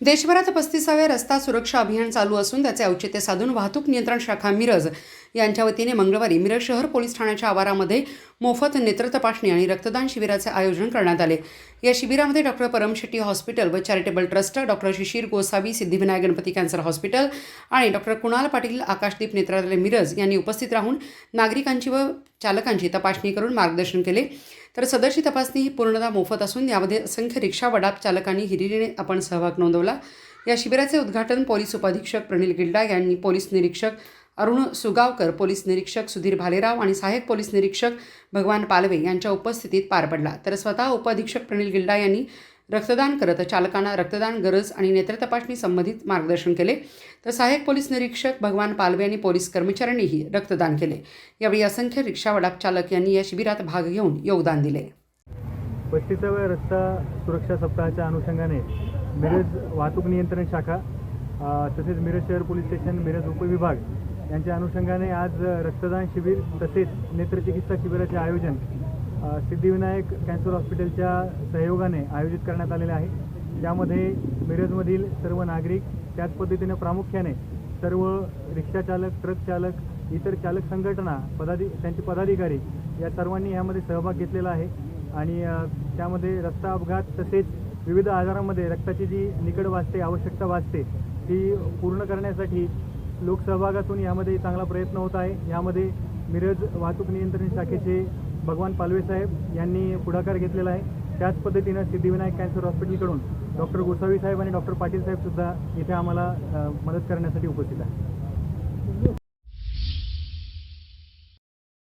देशभरात पस्तीसाव्या रस्ता सुरक्षा अभियान चालू असून त्याचे औचित्य साधून वाहतूक नियंत्रण शाखा मिरज यांच्या वतीने मंगळवारी मिरज शहर पोलीस ठाण्याच्या आवारामध्ये मोफत नेत्र तपासणी आणि रक्तदान शिबिराचे आयोजन करण्यात आले. या शिबिरामध्ये डॉक्टर परम शेट्टी हॉस्पिटल व charitable trust doctor Shishir Gosavi Siddhivinayak Ganpati cancer hospital आणि डॉक्टर कुणाल पाटील आकाशदीप नेत्रालय मिरज यांनी उपस्थित राहून नागरिकांची व चालकांची तपासणी करून मार्गदर्शन केले. तर सदरची तपासणी ही पूर्णतः मोफत असून यामध्ये असंख्य रिक्षा वडाप चालकांनी हिरिरीने आपण सहभाग नोंदवला. या शिबिराचे उद्घाटन पोलीस उपाधीक्षक प्रणिल गिल्डा यांनी पोलीस निरीक्षक अरुण सुगावकर पोलीस निरीक्षक सुधीर भालेराव आणि सहाय्यक पोलीस निरीक्षक भगवान पालवे यांच्या उपस्थितीत पार पडला. तर स्वतः उपाधीक्षक प्रणिल गिल्डा यांनी रक्तदान करत चालकांना रक्तदान गरज आणि नेत्र तपासणी संबंधित मार्गदर्शन केले. तर सहाय्यक पोलीस निरीक्षक भगवान पालवे आणि पोलीस कर्मचाऱ्यांनीही रक्तदान केले. यावेळी असंख्य रिक्षा वडाप चालक यांनी या शिबिरात भाग घेऊन योगदान दिले. पस्तीसाव्या रस्ता सुरक्षा सप्ताहाच्या अनुषंगाने मिरज वाहतूक नियंत्रण शाखा तसेच मिरज शहर पोलीस स्टेशन मिरज उपविभाग यांच्या अनुषंगाने आज रक्तदान शिबिर तसेच नेत्रचिकित्सा शिबिराचे आयोजन सिद्धिविनायक कॅन्सर हॉस्पिटलच्या सहयोगाने आयोजित करण्यात आलेले आहे. ज्यामध्ये मिरजमधील सर्व नागरिक त्याच पद्धतीने प्रामुख्याने सर्व रिक्षाचालक ट्रक चालक इतर चालक संघटना पदाधि त्यांचे पदाधिकारी या सर्वांनी यामध्ये सहभाग घेतलेला आहे. आणि त्यामध्ये रस्ता अपघात तसेच विविध आजारांमध्ये रक्ताची जी निकड वाचते आवश्यकता वाचते ती पूर्ण करण्यासाठी लोकसहभागातून यामध्ये चांगला प्रयत्न होत आहे. यामध्ये मिरज वाहतूक नियंत्रण शाखेचे भगवान पालवे साहेब यांनी पुढाकार घेतलेला आहे. त्याच पद्धतीनं सिद्धिविनायक कॅन्सर हॉस्पिटलकडून डॉक्टर गोसावी साहेब आणि डॉक्टर पाटील साहेब सुद्धा इथे आम्हाला मदत करण्यासाठी उपस्थित आहे